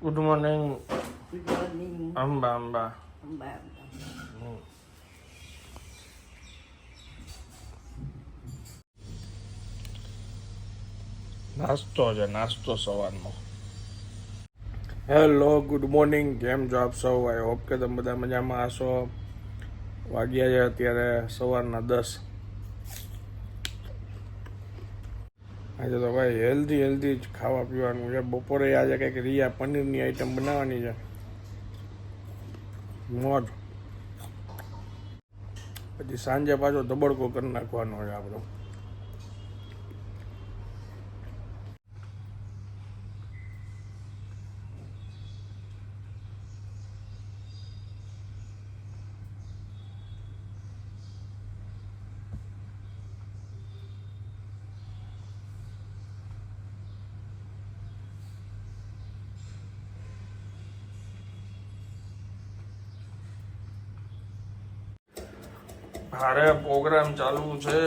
good morning good morning Amba Amba Amba Amba નાસ્તો છે નાસ્તો સવારનો હેલો ગુડ મોર્નિંગ કેમ છો આપ સૌ આઈ હોપ કે તમે બધા મજામાં હશો વાગ્યા છે અત્યારે સવારના દસ આજે તો ભાઈ હેલ્ધી હેલ્ધી જ ખાવા પીવાનું છે. બપોરે આજે કંઈક રિયા પનીરની આઈટમ બનાવવાની છે. મોજ. પછી સાંજે પાછો ધબડકો કરી નાખવાનો છે આપણો ભારે પ્રોગ્રામ ચાલુ છે.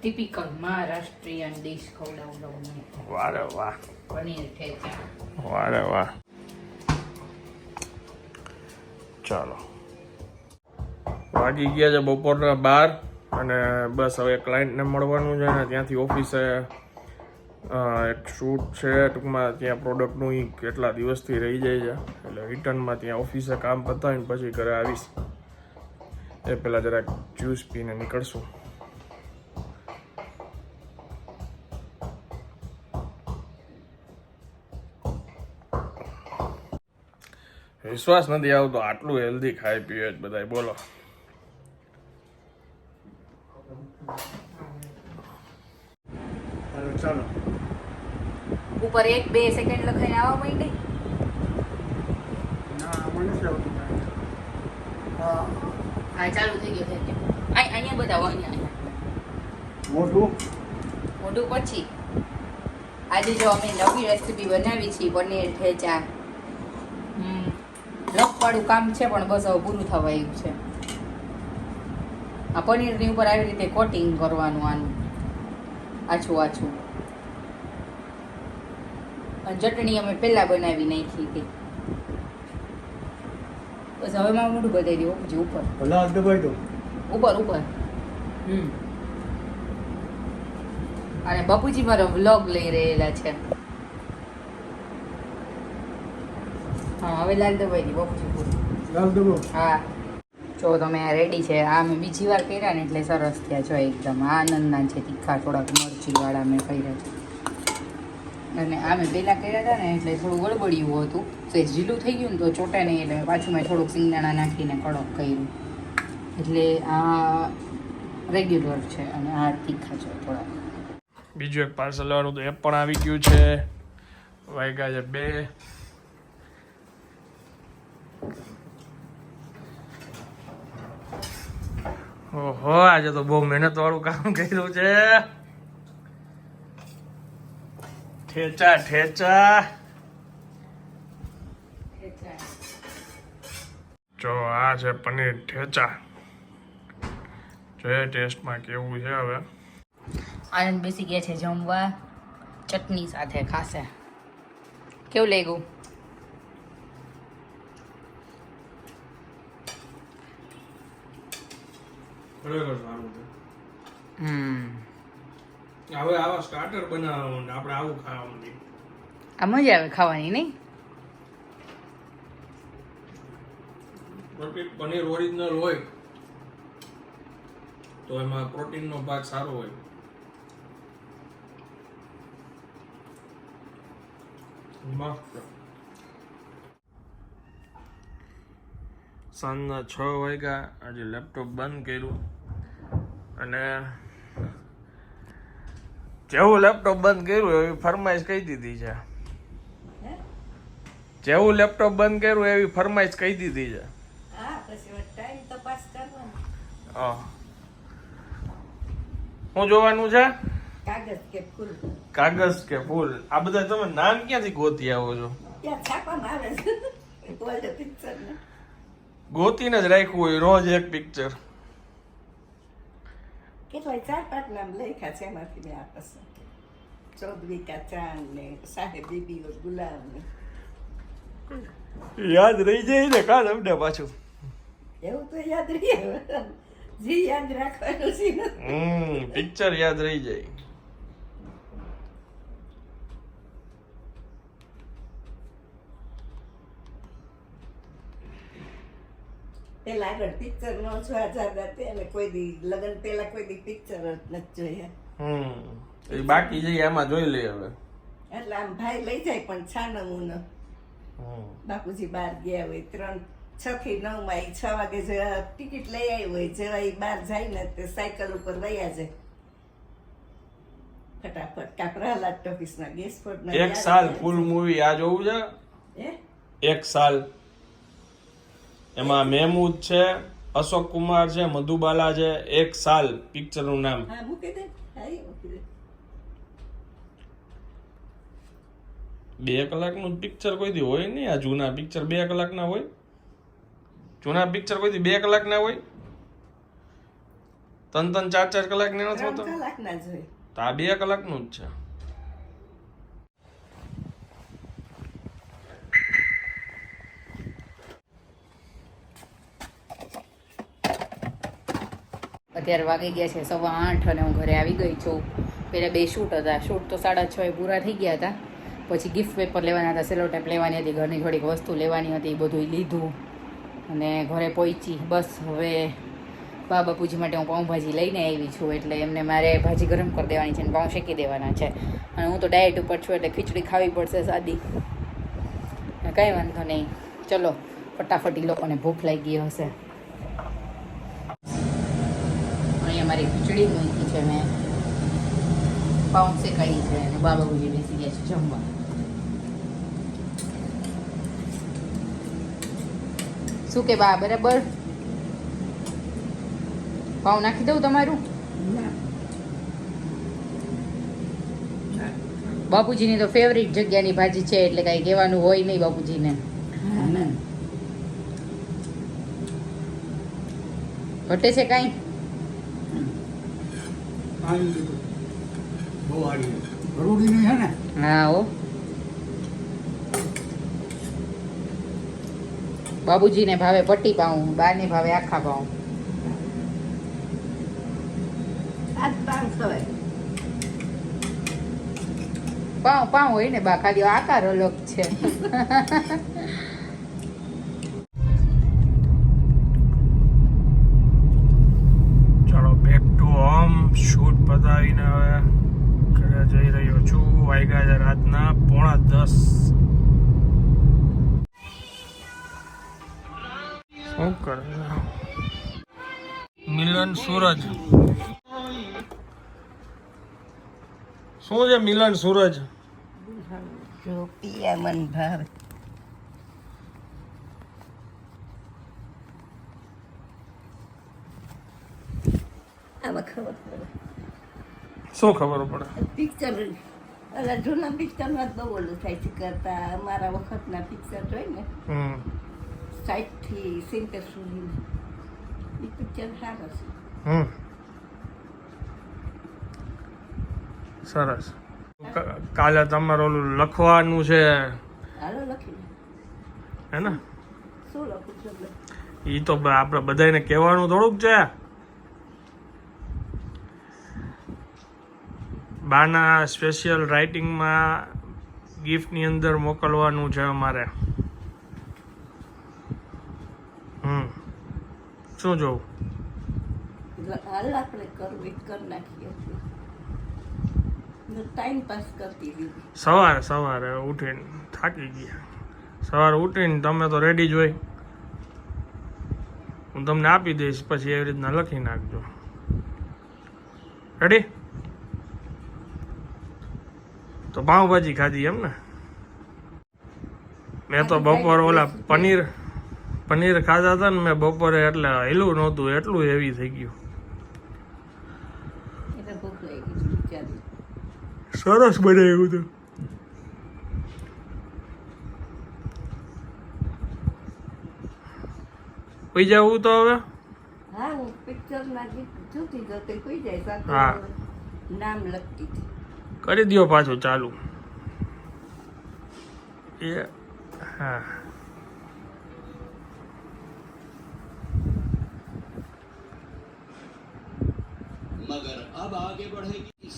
ટિપિકલ મહારાષ્ટ્રીયન ડીશ ખવડાવું વારે વાહ. પનીર ઠેચા. વારે વાહ. ચાલો. વાગી ગયા છે બપોરના બાર અને બસ હવે ક્લાયન્ટને મળવાનું છે ને ત્યાંથી ઓફિસે એક શૂટ છે. ટૂંકમાં ત્યાં પ્રોડક્ટનું કેટલા દિવસથી રહી જાય છે. એટલે રિટર્નમાં ત્યાં ઓફિસે કામ પતાવીને પછી ઘરે આવીશ. એ પહેલાં જરાક જ્યુસ પીને નીકળશું. વિશ્વાસ નથી આવતો આટલું હેલ્ધી ખાઈ પીએ જ બધા બોલો. ચાલો. ઉપર એક બે સેકન્ડ લખાઈને આવવા માંડી હા. ચાલુ થઈ ગયું છે. અહીંયા બતાવો અહીંયા અહીંયા. મોઢું? પછી. આજે જો અમે નવી રેસીપી બનાવી છે પનીર ઠેચા હમ લખવાળું કામ છે પણ બસ હવે પૂરું થવા આવ્યું છે. આ પનીરની ઉપર આવી રીતે કોટિંગ કરવાનું આનું. આછું આછું. અને ચટણી અમે પહેલાં બનાવી નાખી હતી. બસ હવે મારું મોઢું બતાવી દઉં પછી ઉપર. ભલા દબાઈ દો. ઉપર ઉપર. હમ. અને બાપુજી મારો વ્લોગ લઈ રહેલા છે. હા હવે લાલ દબાઈ દી બાપુજી પૂરું લાલ દબો. હા. જો તમે રેડી છે. આ મેં બીજી વાર કર્યા ને એટલે સરસ થયા છો એકદમ આનંદના છે. તીખા થોડાક મરચીવાળા મેં કર્યા છે. અને આ મેં પહેલાં કર્યા હતા ને એટલે થોડું ગડબડિયું હતું. તો ઝીલું થઈ ગયું ને તો ચોટે નહીં એટલે પાછું મેં થોડુંક સિંગદાણા નાખીને કડક કર્યું. એટલે આ રેગ્યુલર છે અને આ તીખા છે થોડાક. બીજું એક પાર્સલ વાળું તો એ પણ આવી ગયું છે. વાગ્યા છે બે. ઓહો, આજે તો બહુ મહેનત વાળું કામ કર્યું છે. ઠેચા ઠેચા. જો આ છે પનીર ઠેચા. જોઈએ ટેસ્ટમાં કેવું છે હવે? આનંદ બેસી ગયા છે જમવા. ચટણી સાથે ખાશે. કેવું લાગ્યું? ખરેખર સારું છે. હમ. હવે આવા સ્ટાર્ટર બનાવવાનું આપણે આવું ખાવાનું આ મજા આવે ખાવાની નહીં? પ્રોટીન પનીર ઓરિજિનલ હોય તો એમાં પ્રોટીનનો ભાગ સારો હોય. મસ્ત. સાંજના છ વાગ્યા આજે લેપટોપ બંધ કર્યું. અને જેવું લેપટોપ બંધ કર્યું એવી ફરમાઈશ કહી દીધી છે. જેવું લેપટોપ બંધ કર્યું એવી ફરમાઈશ કહી દીધી છે. હા શું જોવાનું છે? કાગળ કે ફૂલ? કે ફૂલ. આ બધા તમે નામ ક્યાંથી ગોતી આવો છો? ગોતીને જ રાખ્યું હોય રોજ એક પિક્ચર કેટલાય ચાર પાંચ નામ લખ્યા છે એમાંથી મેં આ પસંદ ચૌધરી કા ચાંદ ને સાહેબ બીબી ઓર ગુલામ ને યાદ રહી જાય ને કાલ અમને પાછું એવું તો યાદ રહી જી યાદ રાખવાનું છે પિક્ચર યાદ રહી જાય પેલા આગળ પિક્ચર નો છો તે અને કોઈ દી લગન પેલા કોઈ દી પિક્ચર જ નથી જોયા. હમ. એ બાકી જઈએ આમાં જોઈ લઈએ હવે. એટલે આમ ભાઈ લઈ જાય પણ છાનમું ન બાપુજી બહાર ગયા હોય ત્રણ છ થી નવમાં છ વાગે જે ટિકિટ લઈ આવી હોય જેવા એ બહાર જાય ને તે સાયકલ ઉપર વયા જાય. ફટાફટ કાપરાલા ટોકીસ ના ના એક સાલ ફૂલ મૂવી આ જોવું છે? હે? એક સાલ. એમાં મહેમૂદ છે અશોક કુમાર છે મધુબાલા છે એક સાલ પિક્ચરનું નામ. બે કલાકનું પિક્ચર કોઈ દી હોય નહીં આ જૂના પિક્ચર બે કલાકના હોય? જૂના પિક્ચર કોઈ દી બે કલાકના હોય? ત્રણ ત્રણ ચાર ચાર કલાકની નથી હોતો? કલાક ના તો આ બે કલાકનું જ છે. અત્યારે વાગી ગયા છે, સવા આઠ અને હું ઘરે આવી ગઈ છું. પહેલાં બે શૂટ હતા. શૂટ તો સાડા છ એ પૂરા થઈ ગયા હતા. પછી ગિફ્ટ પેપર લેવાના હતા સેલો ટેપ લેવાની હતી, ઘરની થોડીક વસ્તુ લેવાની હતી, એ બધું લીધું. અને ઘરે પહોંચી બસ હવે બા બાપુજી માટે હું પાઉંભાજી લઈને આવી છું, એટલે એમને મારે ભાજી ગરમ કરી દેવાની છે અને પાઉં શેકી દેવાના છે. અને હું તો ડાયટ ઉપર છું, એટલે ખીચડી ખાવી પડશે સાદી. કાંઈ વાંધો નહીં. ચલો, ફટાફટ એ લોકોને ભૂખ લાગી હશે અહીંયા મારી ખીચડી મૂકી છે મેં પાઉં શેકાઈ છે અને બાબાજી બેસી ગયા છે જમવા. શું કે બા બરાબર? પાઉં નાખી દઉં તમારું? ના. બાપુજીની તો ફેવરિટ જગ્યાની ભાજી છે એટલે કાંઈ કહેવાનું હોય નહીં બાપુજીને. ને ના. ઘટે છે કાંઈ? નહીં હે ને હા હો બાબુજીને ભાવે પટ્ટી પાઉં બાને ભાવે આખા પાઉં. પાઉં પાઉં હોય ને બા ખાલી આકાર અલગ છે. સૂરજ. શું છે મિલન સૂરજ? જો પિયા મન ભાવે. આમાં ખબર પડે. શું ખબર પડે? પિક્ચર ઓલા જૂના પિક્ચરમાં બહુ ઓલું થાય છે કરતા અમારા વખતના પિક્ચર જોઈ ને. હમ. સાઠથી સિત્તેર સુધી એ પિક્ચર સારા છે. હમ. સરસ. કાલે તમારે ઓલું લખવાનું છે. હે ને? એ તો આપણે બધાને કહેવાનું થોડુંક છે. બાના સ્પેશિયલ રાઇટિંગમાં ગિફ્ટની અંદર મોકલવાનું છે અમારે. હમ. શું જોવું? હાલ આપણે કરવી કરી નાખીએ ટાઈમ પાસ કરતી દીધી સવારે સવારે ઉઠીને થાકી ગયા. સવારે ઉઠીને તમે તો રેડી જ હોય. હું તમને આપી દઈશ પછી એવી રીતના લખી નાખજો. રેડી તો પાઉંભાજી ખાધી એમ ને? મેં તો બપોરે ઓલા પનીર પનીર ખાધા હતા ને મેં બપોરે એટલે હેલું નહોતું એટલું હેવી થઈ ગયું એટલે ભૂખ લાગી છે વિચારી સરસ બનાવ્યું હતું પી જવું તો હવે હા હું પિક્ચર ના ગીત જોતી જોતી કોઈ જાય હા. સાથે નામ લખતી હતી કરી દ્યો પાછું ચાલુ એ હા मगर अब आगे बढ़ेगी सालाना આહાહા.